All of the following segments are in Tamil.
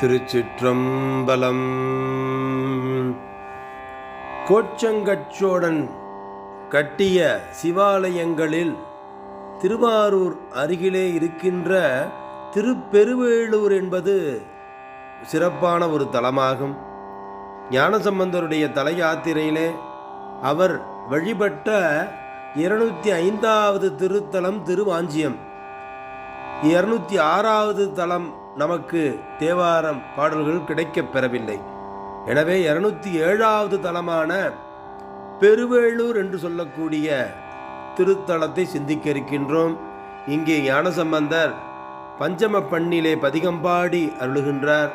திருச்சிற்றம்பலம். கோச்சங்கச்சோடன் கட்டிய சிவாலயங்களில் திருவாரூர் அருகிலே இருக்கின்ற திருப்பெருவேளூர் என்பது சிறப்பான ஒரு தலமாகும். ஞானசம்பந்தருடைய தல யாத்திரையிலே அவர் வழிபட்ட இருநூத்தி ஐந்தாவது திருத்தலம் திருவாஞ்சியம். இருநூத்தி ஆறாவது தலம் நமக்கு தேவாரம் பாடல்கள் கிடைக்கப் பெறவில்லை. எனவே இருநூத்தி ஏழாவது தலமான பெருவேளூர் என்று சொல்லக்கூடிய திருத்தலத்தை சிந்திக்க இருக்கின்றோம். இங்கே ஞானசம்பந்தர் பஞ்சம பண்ணிலே பதிகம்பாடி அருளுகின்றார்.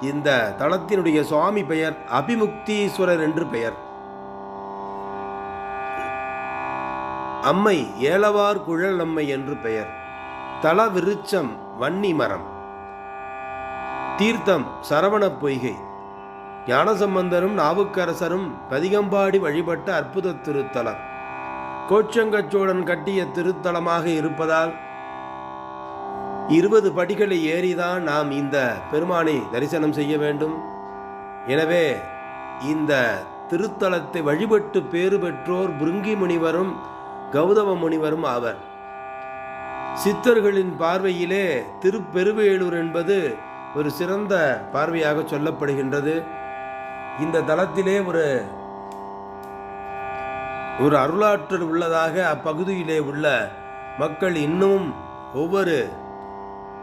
இந்த தலத்தினுடைய சுவாமி பெயர் அபிமுக்தீஸ்வரர் என்று பெயர். அம்மை ஏலவார் குழல் அம்மை என்று பெயர். தல விருச்சம் வன்னி மரம். தீர்த்தம் சரவணப் பொய்கை. ஞானசம்பந்தரும் நாவுக்கரசரும் பதிகம்பாடி வழிபட்ட அற்புத திருத்தலம். கோச்சங்கச்சோழன் கட்டிய திருத்தலமாக இருப்பதால் இருபது படிகளை ஏறிதான் நாம் இந்த பெருமானை தரிசனம் செய்ய வேண்டும். எனவே இந்த திருத்தலத்தை வழிபட்டு பேறு பெற்றோர் பிருங்கி முனிவரும் கௌதம முனிவரும் ஆவர். சித்தர்களின் பார்வையிலே திருப்பெருவேலூர் என்பது ஒரு சிறந்த பார்வையாக சொல்லப்படுகின்றது. இந்த தலத்திலே ஒரு ஒரு அருளாற்றல் உள்ளதாக அப்பகுதியிலே உள்ள மக்கள் இன்னும் ஒவ்வொரு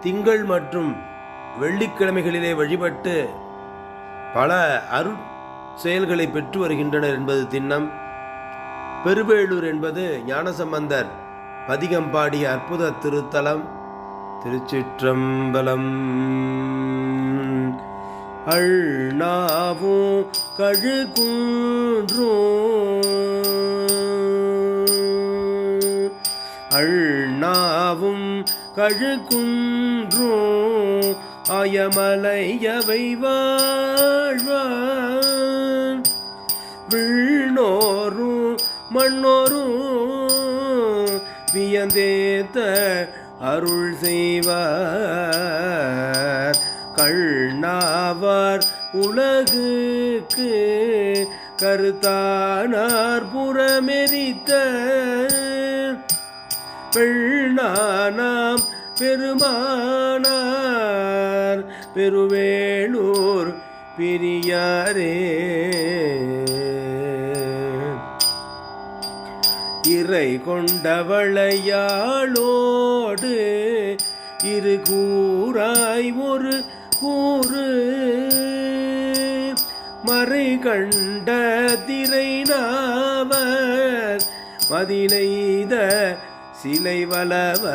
திங்கள் மற்றும் வெள்ளிக்கிழமைகளிலே வழிபட்டு பல அருள் செயல்களை பெற்று வருகின்றனர் என்பது திண்ணம். பெருவேளூர் என்பது ஞானசம்பந்தர் பதிகம் பாடிய அற்புத திருத்தலம். திருச்சிற்றம்பலம். அண்ணாவோ கழுகுன்றும் அண்ணாவும் கழுகுன்றும் அயமலையவை வாழ்வான். விண்ணோரும் மண்ணோரும் வியந்தேத்த அருள் செய்வார் கண்ணாவார் உலகுக்கு கருத்தானார் புறமெரித்த பெண்ணானாம் பெருமானார். பெருவேளூர் பிரியாரே. இறை கொண்டவளையாளோடு இரு கூறாய் ஒரு கூறு. மறை கண்ட திரை நாவர் மதினைத சிலை வளவ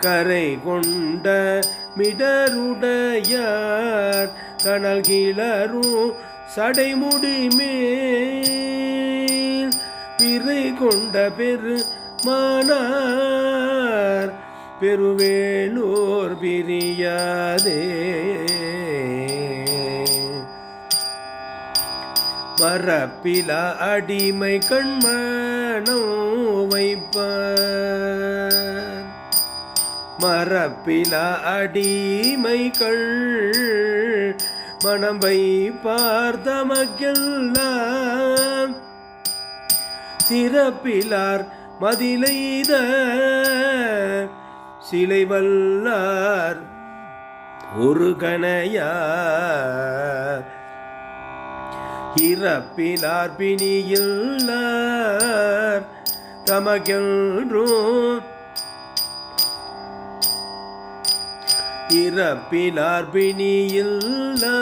கரை கொண்ட மிடருடையார் கனல் கிளரும் சடைமுடிமே பிறை கொண்ட பெரு மானார் பெருவேலூர் பிரியாதே. மரப்பில அடிமை கண்மணம் வைப்பார். மரப்பில அடிமை கண் மனம் வைப்பார் தமக்கெல்லாம். சிறப்பிலார் மதிலைத சிலை வல்லார் ஒரு கணையார் இறப்பிலார் பிணியில்லார் தமக்கென்றும். இறப்பிலார் பிணியில்லார்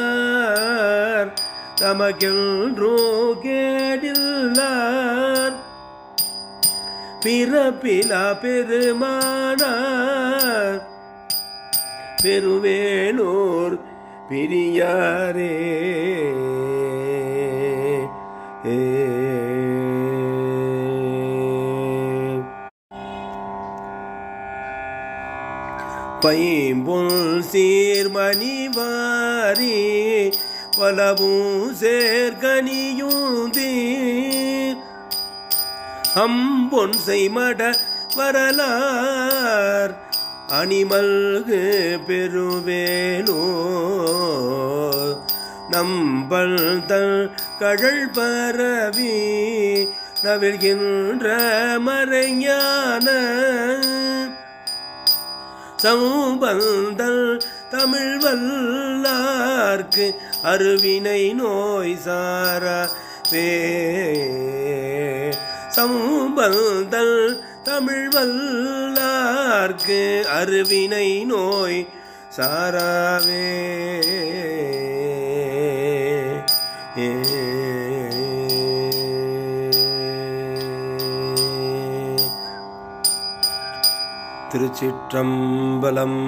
தமக்கென்றோ கேடில்லார். பிறப்பிலா பெருமானார் பெருவேலூர் பிரியாரே. ஏ. சீர்மணி வாரி பலவும் சேர்கனியூந்தீ அம்பொன் செய்மட வரலார். அணிமல்கு பெருவேலோ நம்பல் தல் கழல் பரவி நவிழ்கின்ற மறைஞான. சம்பந்தல் தமிழ் வல்லார்க்கு அருவினை நோய் சாரவே. சம்பந்தல் தமிழ் வல்லார்க்கு அருவினை நோய் சாராவே. திருச்சிற்றம்பலம்